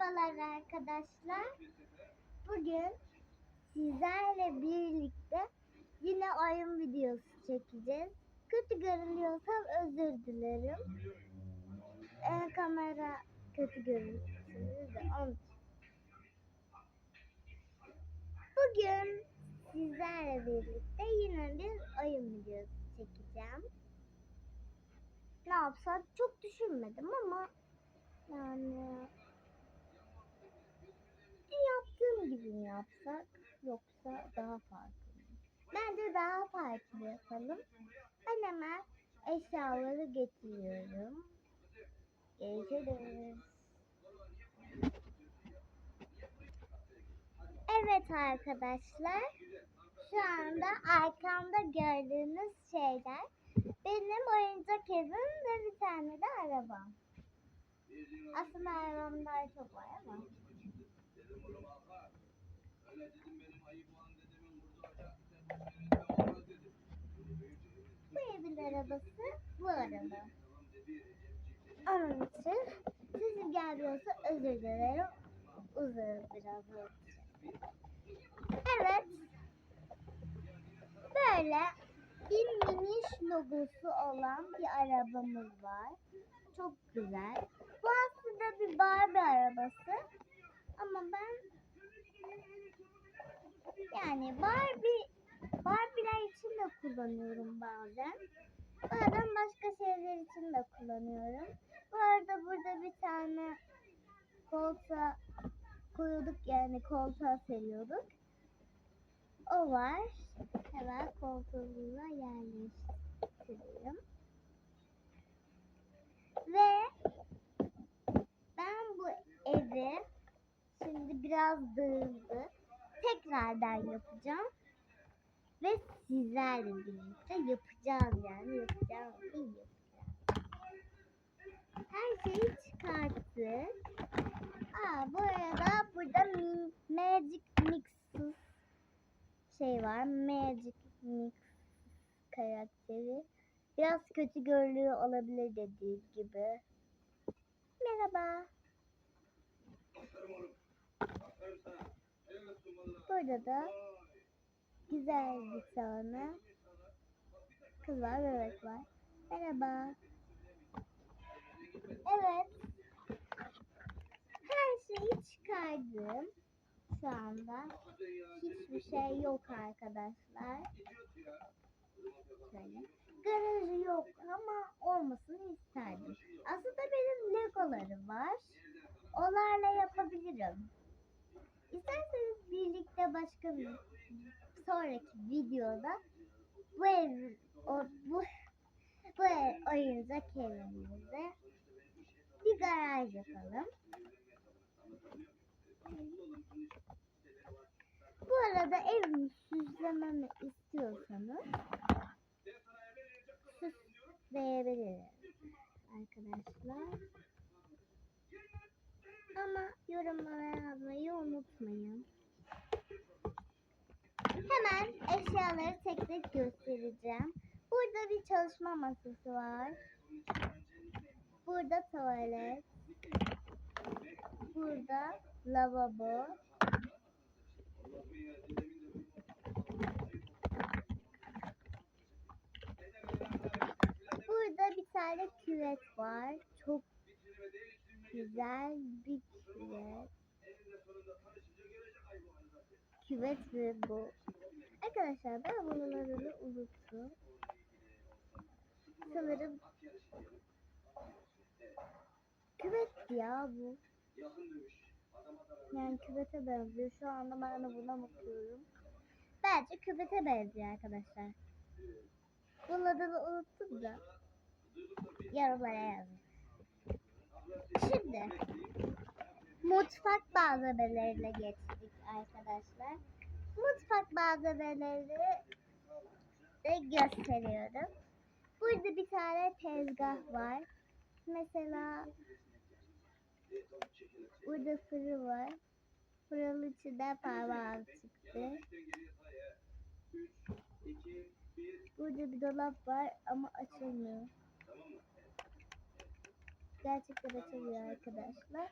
Merhabalar arkadaşlar. Bugün sizlerle birlikte yine oyun videosu çekeceğiz. Kötü görünüyorsam özür dilerim. Ee, kamera kötü görüntüsünü de onu. Bugün sizlerle birlikte yine bir oyun videosu çekeceğim. Ne yapsak çok düşünmedim ama yani yaptığım gibi mi yapsak yoksa daha farklı mı? Bence daha farklı yapalım. Ben hemen eşyaları getiriyorum. Görüşürüz. Evet arkadaşlar. Şu anda arkamda gördüğünüz şeyler benim oyuncak evim ve bir tane de arabam. Aslında arabam daha çok var ama. Bu evin arabası bu araba. Onun için sesim gelmiyorsa özür dilerim. Uzun biraz. Evet. Böyle bir miniş logosu olan bir arabamız var. Çok güzel. Bu aslında bir Barbie arabası. Ama ben yani Barbie Barbie'ler için de kullanıyorum bazen. Bazen başka şeyler için de kullanıyorum. Bu arada burada bir tane koltuğa koyuyorduk yani koltuğa seriyorduk. O var. Hemen koltuğumuza yerleştirelim. Ve ben bu evi şimdi biraz dağıldı. Tekrardan yapacağım. Ve sizlerle birlikte yapacağız yani. Yapacağım iyi yapacağım. Her şeyi çıkarttık. Aa, bu arada burada Magic Mixes şey var. Magic Mix karakteri. Biraz kötü görünüyor olabilir dediğim gibi. Merhaba. Burada da güzel bir tane kız var, bebek var. Merhaba. Evet. Her şeyi çıkardım. Şu anda hiçbir şey yok arkadaşlar. Şöyle. Garajı yok ama olmasını isterdim. Aslında benim legolarım var. Onlarla yapabilirim. İsterseniz birlikte başka bir sonraki videoda bu ev o, bu bu ev, oyuncak evimizde bir garaj yapalım. Bu arada evimi süslememi istiyorsanız süsleyebilirim arkadaşlar. Ama yorumlara yazmayı unutmayın. Hemen eşyaları tek tek göstereceğim. Burada bir çalışma masası var. Burada tuvalet. Burada lavabo. Burada bir tane küvet var. Çok güzel bir küvet. Mi bu? Arkadaşlar ben bunları unuttum. Sanırım küvet ya bu. Yani küvete benziyor. Şu anda ben de buna bakıyorum. Bence küvete benziyor arkadaşlar. Bunun adını unuttum da. Yorumlara yazın. Şimdi mutfak malzemelerine geçtik arkadaşlar. Mutfak malzemeleri de gösteriyorum. Burada bir tane tezgah var. Mesela burada fırın var. Fırının içinden parmağım çıktı. Burada bir dolap var ama açılmıyor. Gerçekten açılıyor arkadaşlar.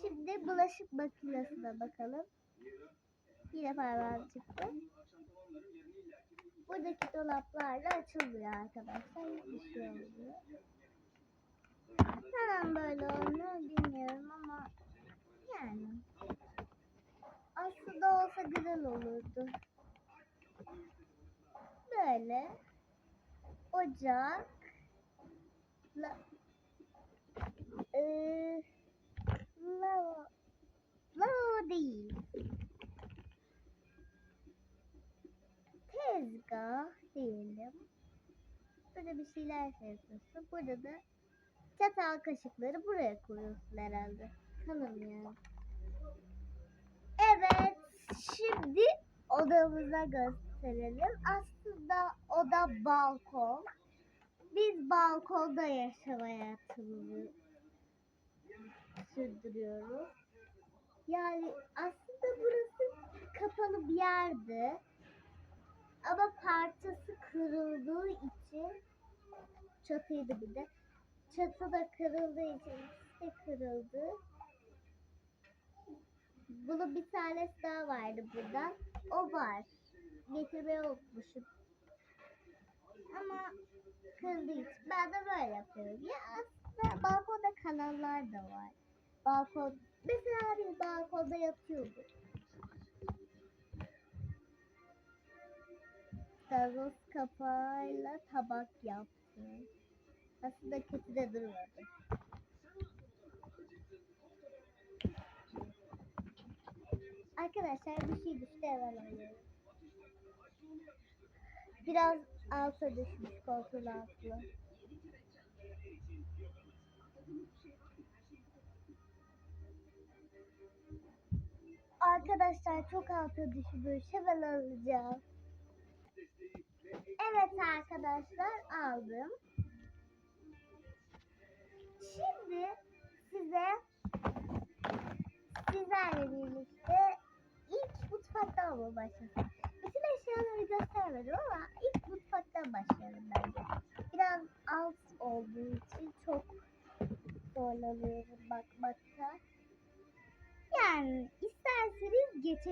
Şimdi bulaşık makinesine bakalım. Yine parmağım çıktı. Buradaki dolaplar da açılmıyor arkadaşlar. Hiçbir şey olmuyor. Neden böyle olmuyor bilmiyorum ama yani aslında olsa güzel olurdu. Böyle ocak la, lavabo lavabo değil. Tezgah diyelim. Burada bir şeyler yapıyorsun. Burada da çatal kaşıkları buraya koyuyorsun herhalde. Sanırım yani. Evet. Şimdi odamıza gösterelim. Aslında oda balkon. Biz balkonda yaşam hayatımızı sürdürüyoruz. Yani aslında burası kapalı bir yerdi. Ama parçası kırıldığı için çatıydı bir de. Çatı da kırıldığı için de kırıldı. Bunun bir tanesi daha vardı burada. O var. Getirmeyi unutmuşum. Ama kırıldığı için ben de böyle yapıyorum. Ya aslında balkonda kanallar da var. Balkon, mesela biz balkonda yatıyorduk. gazoz kapağıyla tabak yaptım. Aslında kötü de durmadı. Arkadaşlar bir şey düştü hemen. Biraz alta düşmüş koltuğun altına. Arkadaşlar çok alta düşmüş. Hemen alacağım. Evet arkadaşlar aldım. Şimdi size sizlerle birlikte ilk mutfaktan mı başlasam? Bütün eşyaları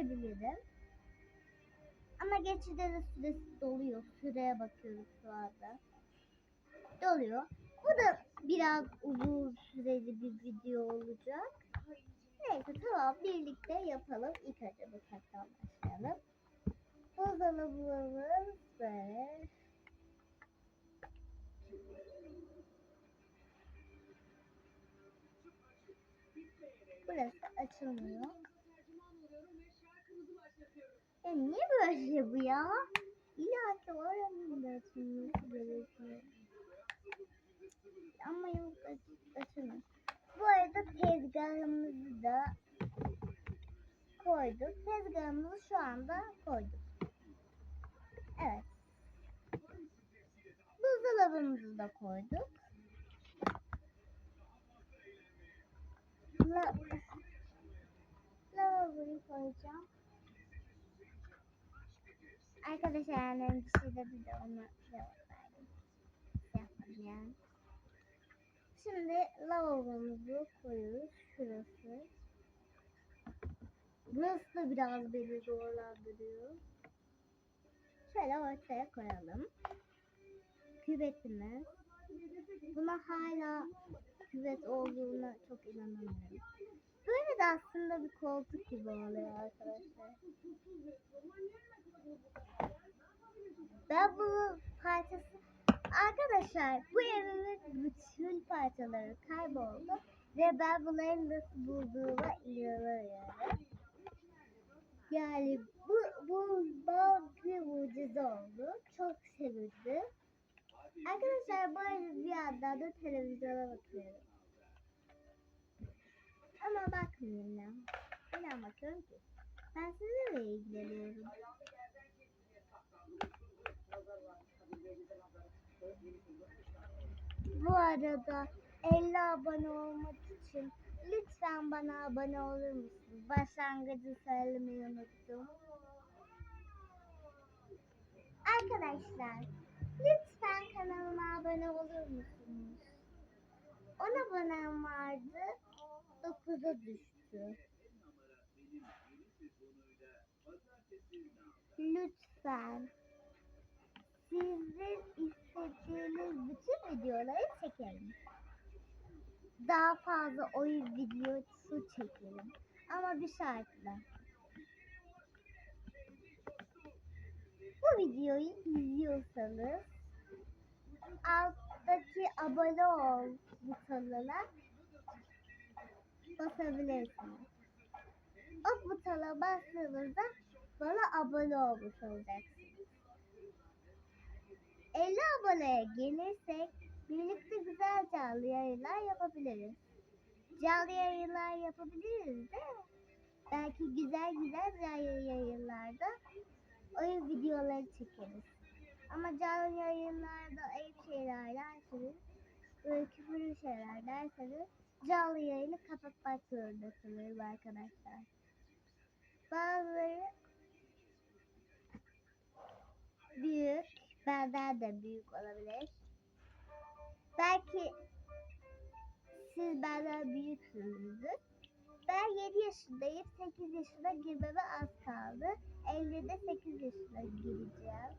geçebilirim. Ama geçide de süresi doluyor. Süreye bakıyoruz şu anda. Doluyor. Bu da biraz uzun süreli bir video olacak. Neyse tamam birlikte yapalım. İlk önce mutfaktan başlayalım. Buzdolabımız böyle. Burası açılmıyor. Ya niye böyle bu ya? İlla ki oranın da gerekiyor. Ama yok aç- açılmıyor. Bu arada tezgahımızı da koyduk. Tezgahımızı şu anda koyduk. Evet. Buzdolabımızı da koyduk. La lavaboyu koyacağım. Arkadaşlar annem bir şey dedi de ona cevap yani. Şimdi lavabomuzu koyuyoruz. Şurası. Burası da biraz beni zorlandırıyor. Şöyle ortaya koyalım. Küvetimiz. Buna hala küvet olduğuna çok inanamıyorum. Böyle de aslında bir koltuk gibi oluyor arkadaşlar. Ben bu parçası arkadaşlar bu evimin bütün parçaları kayboldu ve ben bunları nasıl bulduğuma inanamıyorum. Yani bu bu bana bir mucize oldu. Çok sevindim. Arkadaşlar bu arada bir yandan da televizyona bakıyorum. Ama bakmıyorum. Neden bakıyorum ki? Ben sizinle ilgileniyorum. Bu arada 50 abone olmak için lütfen bana abone olur musunuz? Başlangıcı söylemeyi unuttum. Arkadaşlar lütfen kanalıma abone olur musunuz? 10 abonem vardı. 9'a düştü. Lütfen sizin istediğiniz bütün videoları çekelim. Daha fazla oyun videosu çekelim. Ama bir şartla. Bu videoyu izliyorsanız alttaki abone ol butonuna basabilirsiniz. O butona bastığınızda bana abone olmuş olacaksınız. 50 aboneye gelirsek birlikte güzel canlı yayınlar yapabiliriz. Canlı yayınlar yapabiliriz de belki güzel güzel canlı yayınlarda oyun videoları çekeriz. Ama canlı yayınlarda ayıp şeyler derseniz, böyle küfürlü şeyler derseniz canlı yayını kapatmak zorunda kalırım arkadaşlar. Bazıları büyük, benden de büyük olabilir. Belki siz benden büyüksünüzdür. Ben 7 yaşındayım. 8 yaşına girmeme az kaldı. 50'de 8 yaşına gireceğim.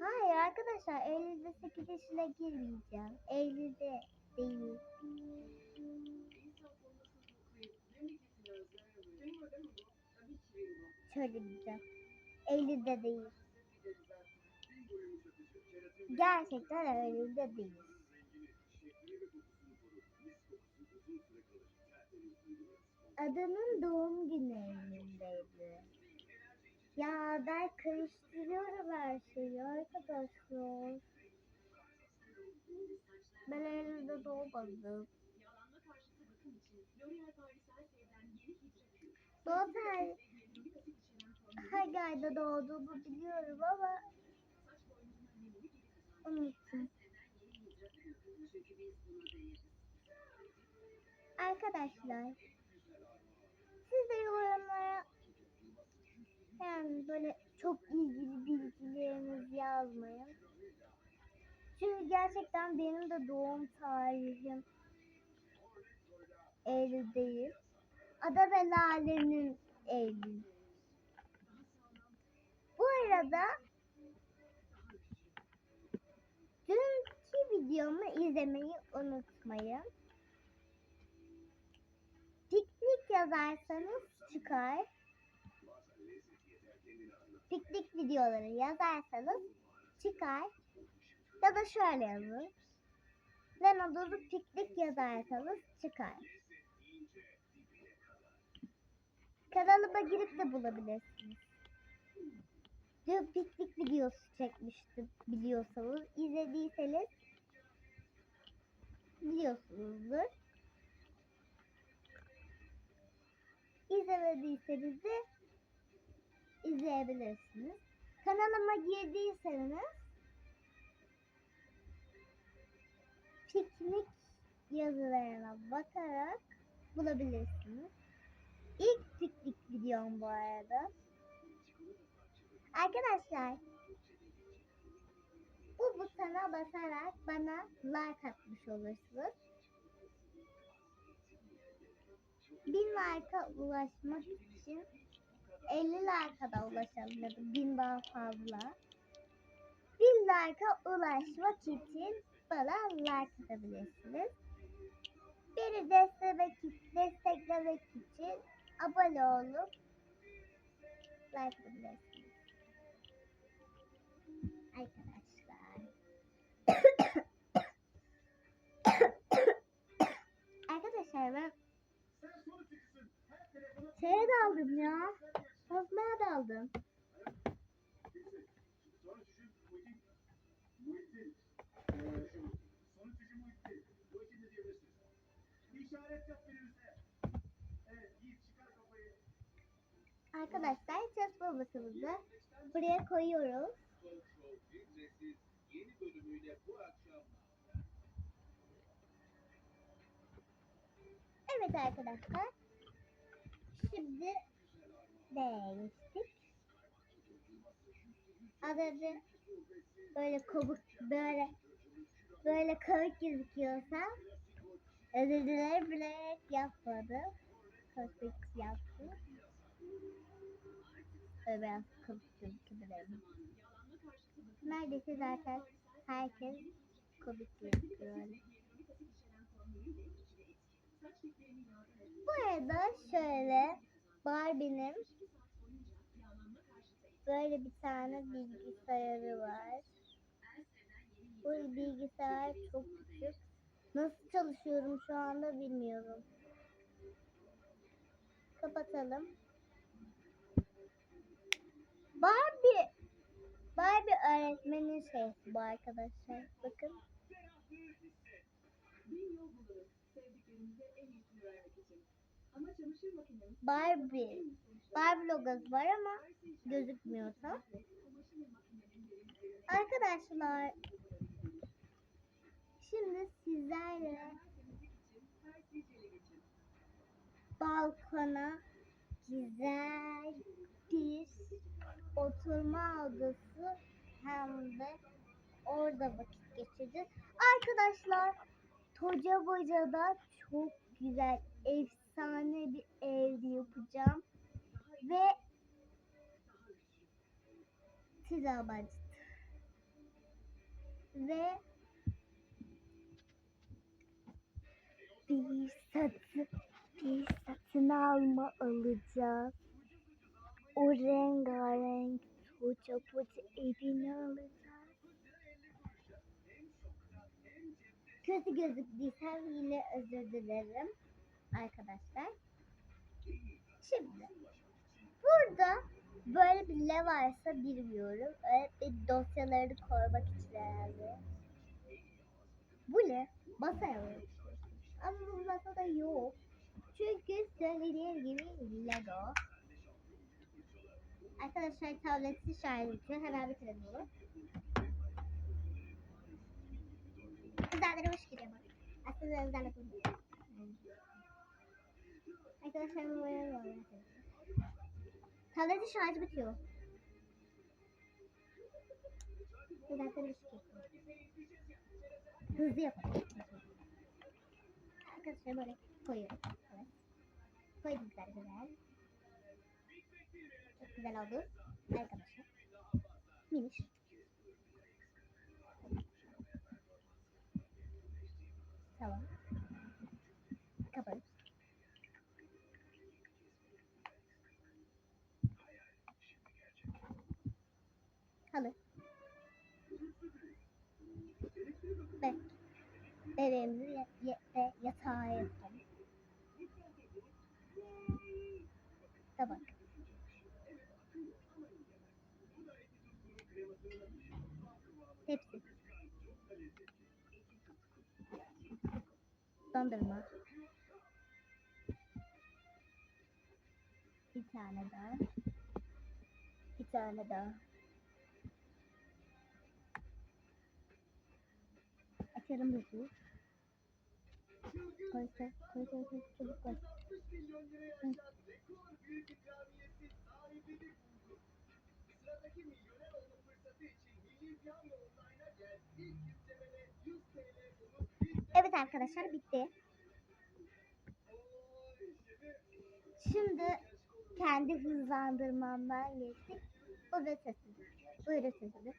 Hayır arkadaşlar 50'de 8 yaşına girmeyeceğim. 50'de değil. Şöyle diyeceğim. 50'de değil. Gerçekten 50'de değil. Adamın doğum günü elimdeydi. Ya ben karıştırıyorum her şeyi arkadaşlar. Ben elimde doğmadım. Zaten hangi ayda doğduğumu biliyorum ama unuttum. Arkadaşlar siz de yorumlara yani böyle çok ilgili bilgilerinizi yazmayın. Çünkü gerçekten benim de doğum tarihim Eylül değil. Ada ve Lale'nin Eylül. Arada dünkü videomu izlemeyi unutmayın. Piknik yazarsanız çıkar. Piknik videoları yazarsanız çıkar. Ya da şöyle yazın. Lenodolu piknik yazarsanız çıkar. Kanalıma girip de bulabilirsiniz. Dün piknik videosu çekmiştim biliyorsanız. izlediyseniz biliyorsunuzdur. İzlemediyseniz de izleyebilirsiniz. Kanalıma girdiyseniz piknik yazılarına bakarak bulabilirsiniz. İlk piknik videom bu arada. Arkadaşlar bu butona basarak bana like atmış olursunuz. Bin like'a ulaşmak için 50 like'a da ulaşalım da bin daha fazla. Bin like'a ulaşmak için bana like atabilirsiniz. Beni desteklemek, desteklemek için abone olup like atabilirsiniz. Arkadaşlar. Arkadaşlar ben şeye daldım ya. Kazmaya daldım. Arkadaşlar çalışma masamızı buraya koyuyoruz. Evet arkadaşlar. Şimdi değiştik. Az böyle kabuk böyle böyle komik gözüküyorsa özür dilerim bilerek yapmadı. Komik yaptı. Böyle biraz komik gözükebilirim. Neredeyse zaten herkes komik gözüküyor. Bu arada şöyle Barbie'nin böyle bir tane bilgisayarı var. Bu bilgisayar çok küçük. Nasıl çalışıyorum şu anda bilmiyorum. Kapatalım. Barbie Barbie öğretmenin şeysi bu arkadaşlar. Bakın. Barbie. Barbie logosu var ama gözükmüyor tam. Arkadaşlar şimdi sizlerle balkona güzel bir oturma odası hem de orada vakit geçireceğiz. Arkadaşlar Toca Boca'da çok güzel efsane bir ev yapacağım ve size amacıt ve bir satın bir satın alma alacağız. O rengarenk koca koca evini alacağız. Kötü gözüktüysem yine özür dilerim arkadaşlar. Şimdi burada böyle bir ne varsa bilmiyorum. Öyle bir dosyaları koymak için herhalde. Bu ne? Masaya mı? Ama bu masada yok. Çünkü söylediğim gibi Lego. Arkadaşlar tableti şarj bitiyor. Hemen bitirelim bunu. Hoş gidiyor bak. Aslında güzel değil. Arkadaşlar bu böyle var. Tableti şarj bitiyor. Güzelleri hoş gidiyor. Hızlı yapalım. Arkadaşlar böyle koyuyorum. Evet. Koydum güzel güzel. Güzel oldu. Arkadaşlar. Miniş. Tamam. Kapat. Halı. Ve bebeğimizi ya- ve yatağa yatıralım. Bir tane daha. Bir tane daha. Açarım buzu. Koy koy koy koy koy çabuk koy. Evet arkadaşlar bitti. Şimdi kendi hızlandırmamdan geçtik. Bu da sesidir. Buyurun sesidir.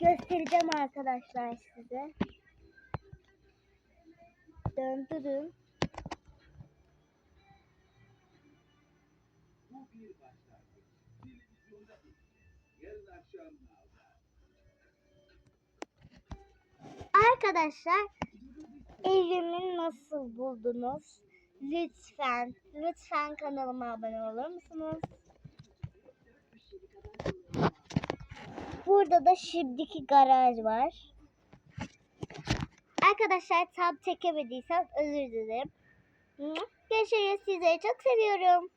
Göstereceğim arkadaşlar size. Döndürün. Arkadaşlar evimi nasıl buldunuz? Lütfen, lütfen kanalıma abone olur musunuz? Burada da şimdiki garaj var. Arkadaşlar tam çekemediysem özür dilerim. Görüşürüz. Sizleri çok seviyorum.